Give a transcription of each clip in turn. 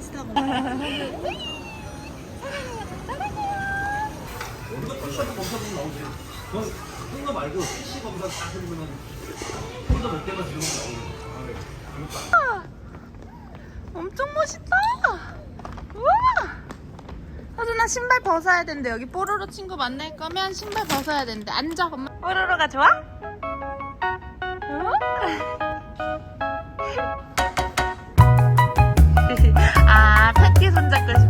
버스 타고 시험 검사 보면 나오지. 그건 큰거 말고 PC 검사 딱 해보면 혼자 몇 개만 들으면 나오지. 엄청 멋있다 우와 서준아 신발 벗어야 된대 여기 뽀로로 친구 만날 거면 신발 벗어야 된대 앉아 엄마 뽀로로가 좋아? 손잡고 싶어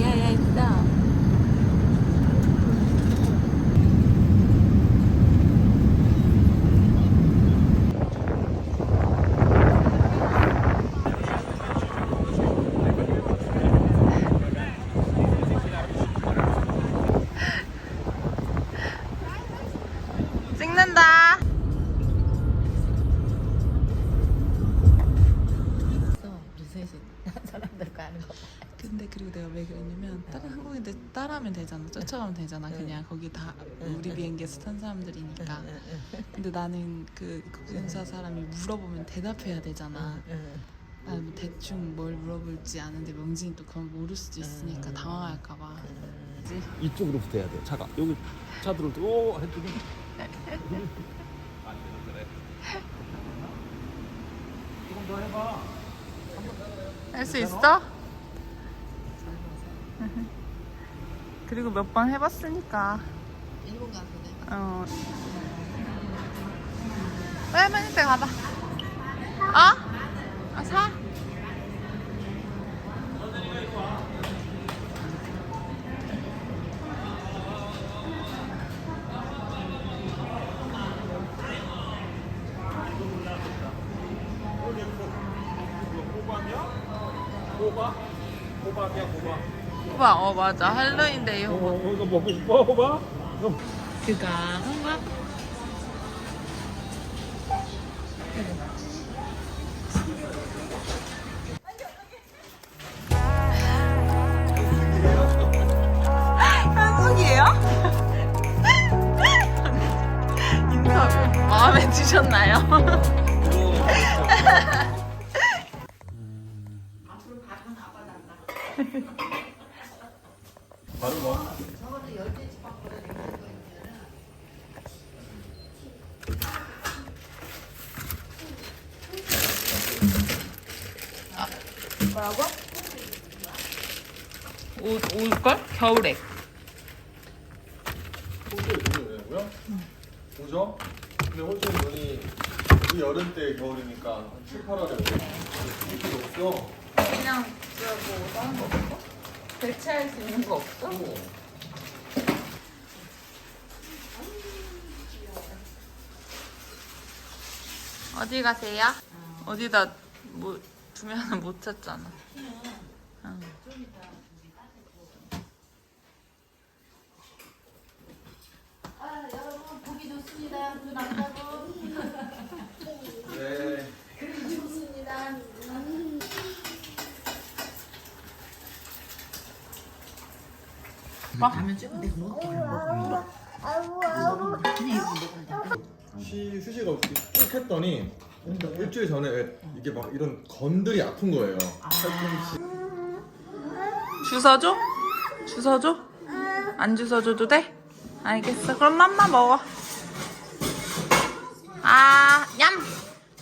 야야야 있어. 찍는다. 미세시 사람들과 하는 거. 근데 그리고 내가 왜 그랬냐면 다른 한국인들 따라하면 되잖아 쫓아가면 되잖아. 그냥 거기 다 우리 비행기에서 탄 사람들이니까. 근데 나는 그 군사 사람이 물어보면 대답해야 되잖아. 나는 뭐 대충 뭘 물어볼지 아는데 명진이 또 그건 모를 수도 있으니까 당황할까봐. 이쪽으로 붙어야 돼. 차가. 여기 차 들어올 때 오, 한쪽이. 조금 더 해봐. 할 수 있어? 그리고 몇 번 해봤으니까 일본 가서 내가 어. 빨리 때 가봐. 어? 아, 사? 오빠, 어, 맞아. 할로윈데이 어, 호박. 어, 이거 먹고 싶어, 호박? 그가 호박. 현숙이에요? 인터뷰 마음에 드셨나요? 바로 뭐? 뭐라고? 옷, 올걸? 겨울에. 홀조이 눈이 왜냐고요? 오죠? 근데 홀조이 눈이 이 여름 때 겨울이니까 한 7, 8월에 오고 이렇게 없어 그냥 뭐 다른 거 없어? 대체할 수 있는 거 없어? 어디 가세요? 어디다 뭐 두면은 못 찾잖아. 응. 아 여러분 보기 좋습니다. 눈 안다고 네 좋습니다. 가면 좀 내가 먹을게 먹어. 그냥 이거 먹어야 돼. 쉬, 휴식 없이 쭉 했더니 일주일 전에 왜 이게 막 이런 건들이 아픈 거예요 팔꿈치 주워줘? 주워줘? 안 주워줘도 돼? 알겠어. 그럼 맘마 먹어. 아, 얌!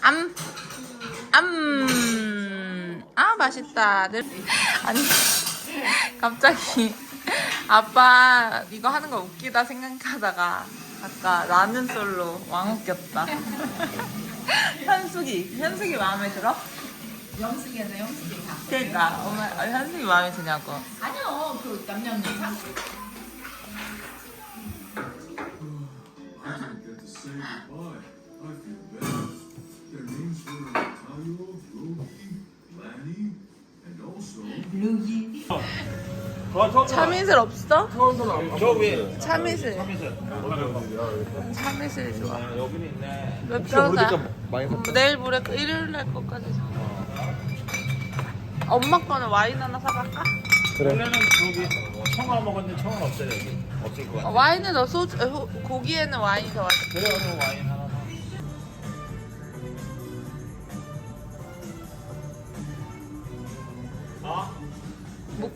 암! 암. 아 맛있다. 늘- 아니 갑자기 아빠 이거 하는 거 웃기다 생각하다가 아까 라면 솔로 왕 웃겼다. 현숙이 현숙이 마음에 들어? 영숙이나 영숙이 다. 그러니까 엄마 아, 현숙이 마음에 드냐고. 아니요 그 남녀노사. I 루기. 참이슬 없어? 저 위에 참이슬. 참이슬. 참이슬 좋아. 아, 여기는 있네. 몇 평사? 많이 음, 내일 모레 일요일 날 것까지 사. 엄마 거는 와인 하나 사갈까? 원래는 저기 청아 먹었는데 청아 없어요 여기. 없을 것 어, 같아. 와인은 너 소주, 어, 호- 고기에는 와인이 더 맛있어. 그래가지고 와인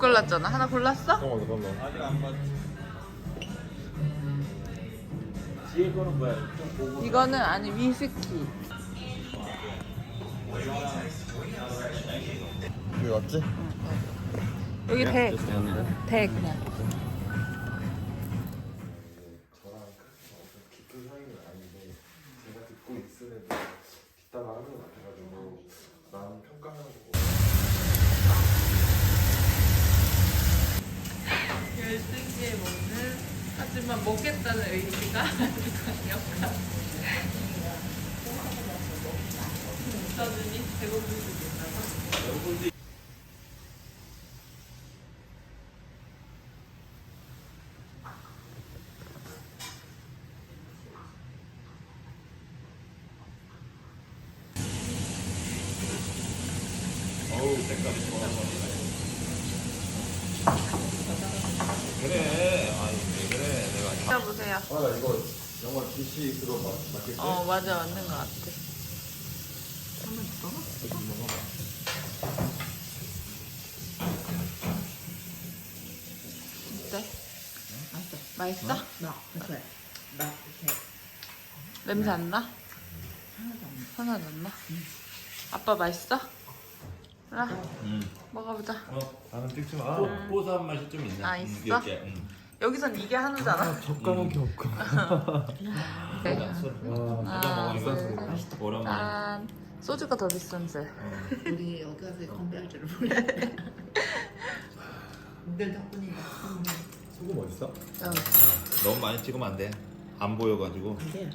골랐잖아. 하나 골랐어? 잠깐만 잠깐만 아직 안 봤지. 뒤에 거는 뭐야? 좀 보고. 이거는 아니 위스키. 여기 맞지? 여기 대. 대 그냥. 저랑 그렇게 엄청 깊은 사이는 아닌데 제가 듣고 있으래도 뒷담화 하는 것 같아가지고 남 평가하는 거 결승기에 먹는 하지만 먹겠다는 의지가 강력한. 서준이 배고플 수 있나 봐. 어우 색깔이 좋아. 그래. 아니 왜 그래? 내가 아나 이거 영화 DC 그거 맞, 맞겠지? 어 맞아 맞는 것 같아. 어때? 맛있어? 나 그래. 나 이렇게 냄새 안 나? 하나도 안 하나도 안 나? 아빠 맛있어? 그래 음. 먹어보자. 어, 나는 찍지 마. 고소한 맛이 좀 있네. 아, 음, 있어? 이렇게. 음. 여기선 이게 한우잖아. 젓가락이 없고 네. 자, 술. 하나, 하나 먹으니까 둘, 오랜만에. 짠. 소주가 더 비싼 술. 어. 우리 여기 가서 건배할 줄을 몰랐네. 늘 덕분이다. 소금 어딨어? 여기. 너무 많이 찍으면 안 돼. 안 보여가지고. 근데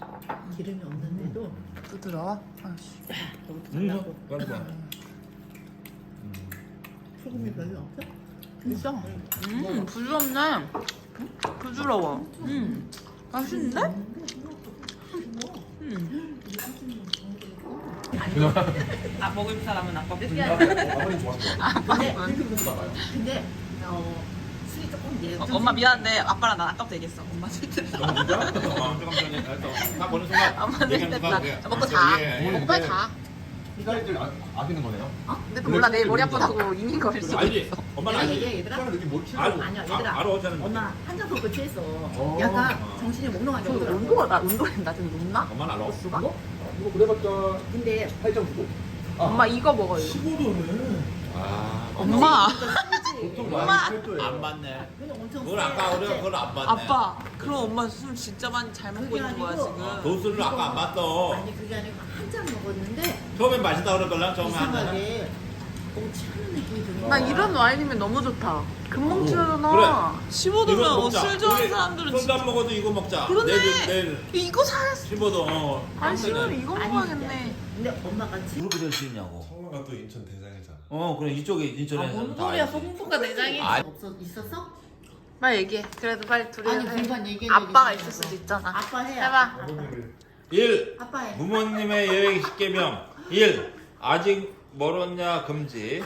기름이 없는데도 부드러워? 아이씨. 너무 음, 달라고 가지고. 소금이 별로 없어? 있어. 음, 부드럽네. 부드러워. 음, 맛있는데? 음. 아, 먹을 사람은 느끼 아버님 좋아하는 거 근데 나가요 근데 어 술이 조금 얘 어, 엄마 미안한데 아빠랑 난 아까부터 얘기했어. 엄마 술때 어, 조금 전에 해서 다 보는 순간. 엄마 얘기하는 순간 그래. 먹고 아, 자. 예, 예. 먹고 빨리. 피자이들 아, 아끼는 거네요? 근데 또 몰라 내일 머리 아프다고 이민 걸릴 수도 알지? 있어. 엄마는 얘들아 알지? 얘 얘들아 느낌 뭘 알, 치려고 아니야, 아, 얘들아. 알아 저는. 엄마 한 잔 더 취했어 어. 약간 정신이 몽롱하게 오더라고 온도가 나 운동했나 좀 높나? 엄마는 알아. 이거? 이거 그래봤자 근데 8.9도 엄마 이거 먹어 이거. 15도네 아, 엄마. 보통 엄마. 많이 8도예요 안 맞네. 엄청 그걸 아까 우리가 그걸 안 봤네. 아빠 그럼 엄마 술 진짜 많이 잘 먹고 그게 있는 거야 아니고. 지금. 도수를 아까 안 봤어. 아니 그게 아니고 한 잔 먹었는데 처음엔 맛있다 그러걸랑 처음에. 이상하게 어 느낌이 드는 나 거야. 이런 와인이면 너무 좋다. 금방 취하잖아. 그래. 15도면 이거 어, 먹자. 술 좋아하는 사람들은 진짜. 안 먹어도 이거 먹자. 그러네. 내일 내일 이거 사. 15도. 어. 아 싫으면 이거 아니, 먹어야겠네. 근데 엄마가 지 무릎이 될수 있냐고. 성화가 또 인천 대장이잖아 어, 그래 이쪽에 인천에서 아뭔 다 소리야. 송부가 내장이 아니. 없어 있었어? 빨리 얘기해. 그래도 빨리 둘이 아니 해. 불만 얘기해 아빠가. 있을 수도 있잖아. 아빠 해 해봐. 1. 아빠 해 부모님의 여행 십계명 1. 아직 멀었냐 금지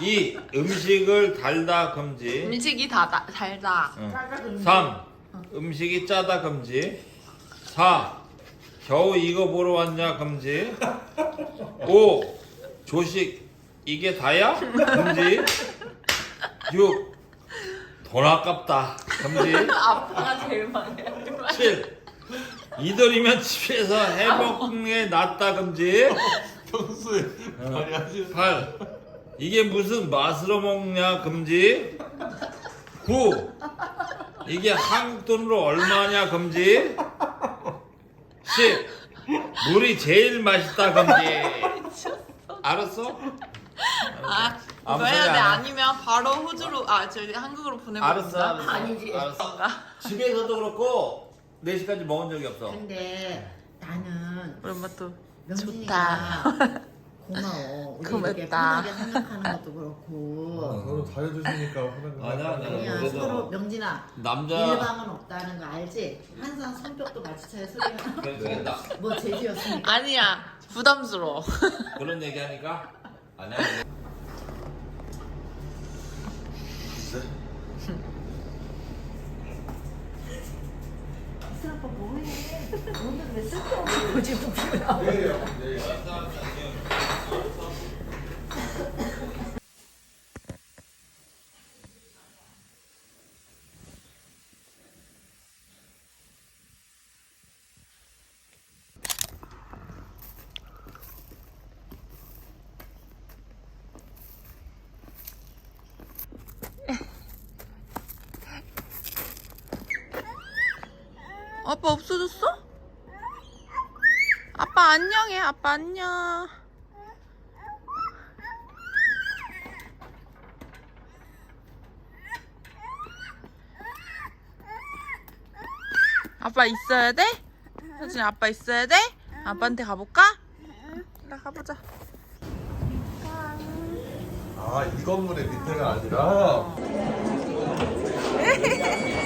2. 음식을 달다 금지 음식이 다 다- 달다. 응. 짜자 그럼 3. 음식이 짜다 금지 4. 겨우 이거 보러 왔냐 금지 5. 조식 이게 다야? 금지 6. 돈 아깝다 금지 아빠가 제일 해. 7. 이돌이면 집에서 해먹는 게 낫다 금지. 평소에 많이 하시는 8. 이게 무슨 맛으로 먹냐 금지. 9. 이게 한국 돈으로 얼마냐 금지. 10. 물이 제일 맛있다 금지. 알았어? 아 아무 소리 돼안 해. 아니면 바로 호주로 아 저기 한국으로 보내면 알았어, 알았어. 아니지. 알았어. 집에서도 그렇고 4시까지 먹은 적이 없어. 근데 나는 우리 엄마 또 명진이가 고마워. 우리 이렇게 고맙다. 편하게 생각하는 것도 그렇고. 서로 잘해주시니까 하는 거 아니야, 아니야. 아니야 그래도 서로 명진아 남자 일방은 없다는 거 알지? 항상 손뼉도 마주쳐야 소리가 그래 되겠다. 뭐 제지였으니까 아니야 부담스러워 그런 얘기하니까 아니야. 내일이요. 내일. 아빠 없어졌어? 아빠 안녕해 아빠 안녕 아빠 있어야 돼? 서진이 아빠 있어야 돼? 아빠한테 가볼까? 그래 가보자 아, 이 건물의 밑에가 아니라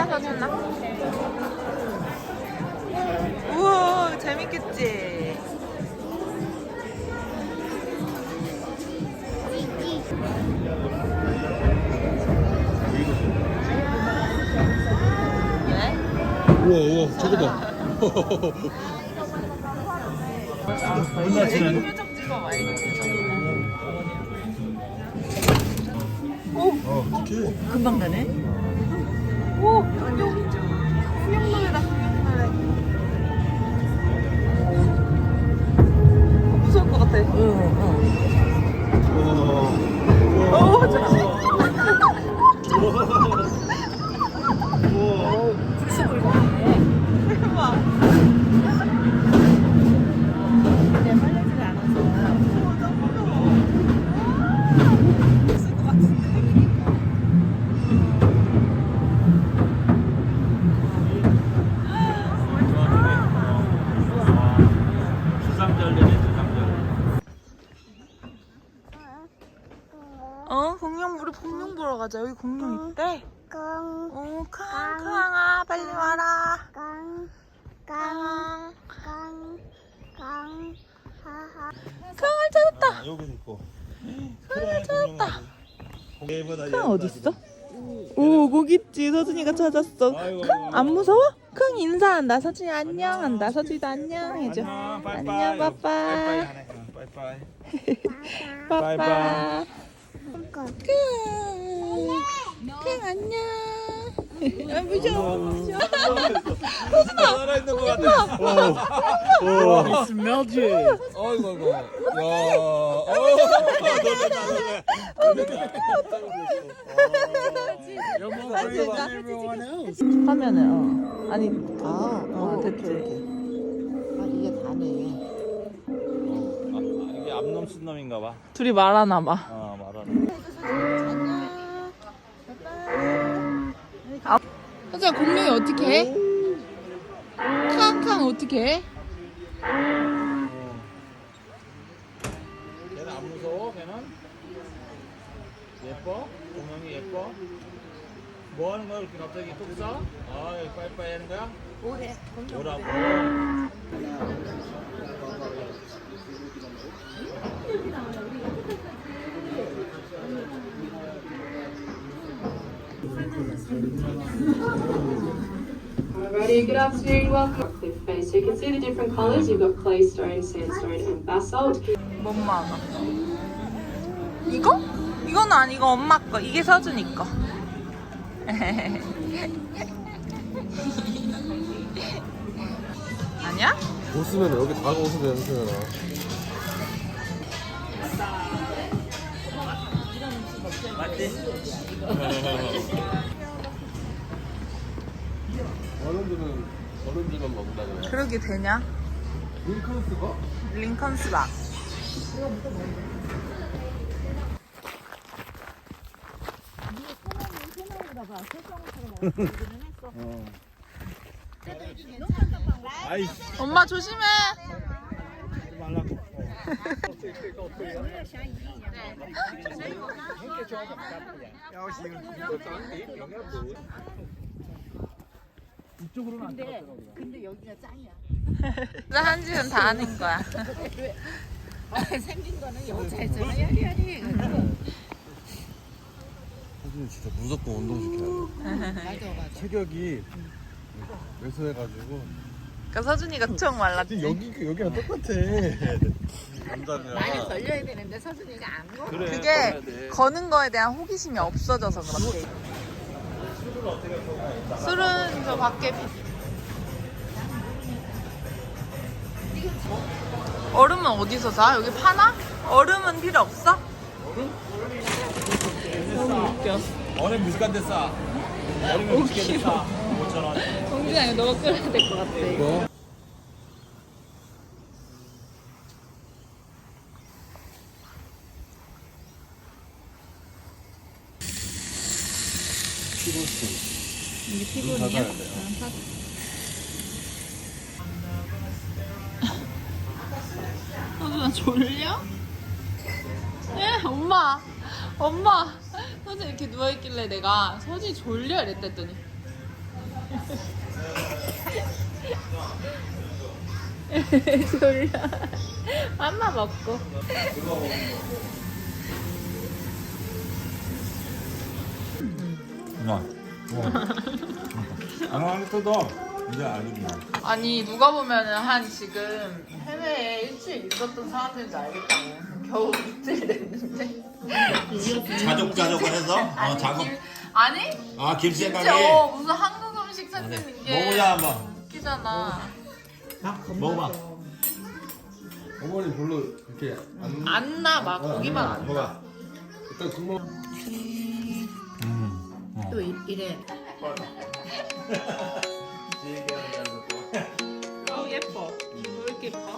야 서진아 우와 재밌겠지? 왜? 우와, 우와, 저거 봐. 표정 찍어봐 어, 어떡해. 금방 가네 오! 여기 어 캉캉아 빨리 와라. 캉 캉을 찾았다 여기 있고. 캉을 찾았다. 캉 어딨어? 오 거기 있지 서준이가 찾았어. 캉 안 무서워? 캉 인사한다. 서준이 안녕 한다. 서준이도 안녕 해줘. 안녕. 빠빠이. 빠빠이. 빠빠이 캉 캉 안녕 아 무서워 무서워 살아있는 것 같아. 어. 스멜지. 어이구 어이구. 야. 어. 놀래다 놀래. 화면에 어 아니 아, 어, 됐지. 아 이게 다네 이게 암놈 순놈인가 봐. 둘이 말하나 봐아 말하네. 서준아 공룡이 어떻게 해? 캉캉 어떻게 해? 걔는 안 무서워? 걔는? 예뻐? 공룡이 예뻐? 뭐 하는 거야? 이렇게 갑자기 뚝 싸? 아, 빠이빠이 하는 거야? 오래 뭐라고? Alrighty, good afternoon, welcome. Cliff face. So you can see the different colours. You've got claystone, sandstone, and basalt. 뭔 많아 이거? 이건 아니고 엄마 거 이게 서준이 거 아니야? 웃으면 여기 다가오서 연습해라. 어른들은 어른들만 먹는다 그래. 그러게 되냐? 링컨스가? 링컨스바. 아이씨 엄마 조심해. 말라고 이쪽으로는 안 들어가더라고 근데 여기가 짱이야. 나 한지은 다 아는 거야. 생긴 거는 여자애잖아. 야리야리. 사실 진짜 무조건 운동시켜야 돼. 맞아 맞아. 체격이 왜소해가지고 그러니까 서준이가 총 말랐지. 여기 여기랑 똑같아. 많이 걸려야 되는데 서준이가 안 걸어. 그게 거는 거에 대한 호기심이 없어져서 그렇지. 술은 저 밖에 비- 얼음은 어디서 사? 여기 파나? 얼음은 필요 없어? 너무 웃겨. 얼음 무식한데 싸 얼음이 무식한데 싸 5천원 성진아 이거 너가 끓여야 될 것 같아. 뭐? 피고스. 이게 피곤이야? 서준아. 졸려? 에 엄마. 엄마. 서준 이렇게 누워있길래 내가 서준이 졸려 이랬더니. 졸려. 맘마 먹고 안 뜯어 이제 알겠나. 아니 누가 보면은 한 지금 해외에 일주일 있었던 사람들인 줄 알겠다고. 겨우 이틀 됐는데. 자족 자족을 해서? 어 작업 김- 아니? 아김 진짜 생각이. 어, 무슨 한국 음식 찾는 게 먹어보자 한번 웃기잖아. 먹어봐. 어머니 별로 이렇게 안. 안 나 막 고기만 안 나. 먹어. 일단 국물. 또 이- 이래. 어 예뻐 왜 이렇게 예뻐?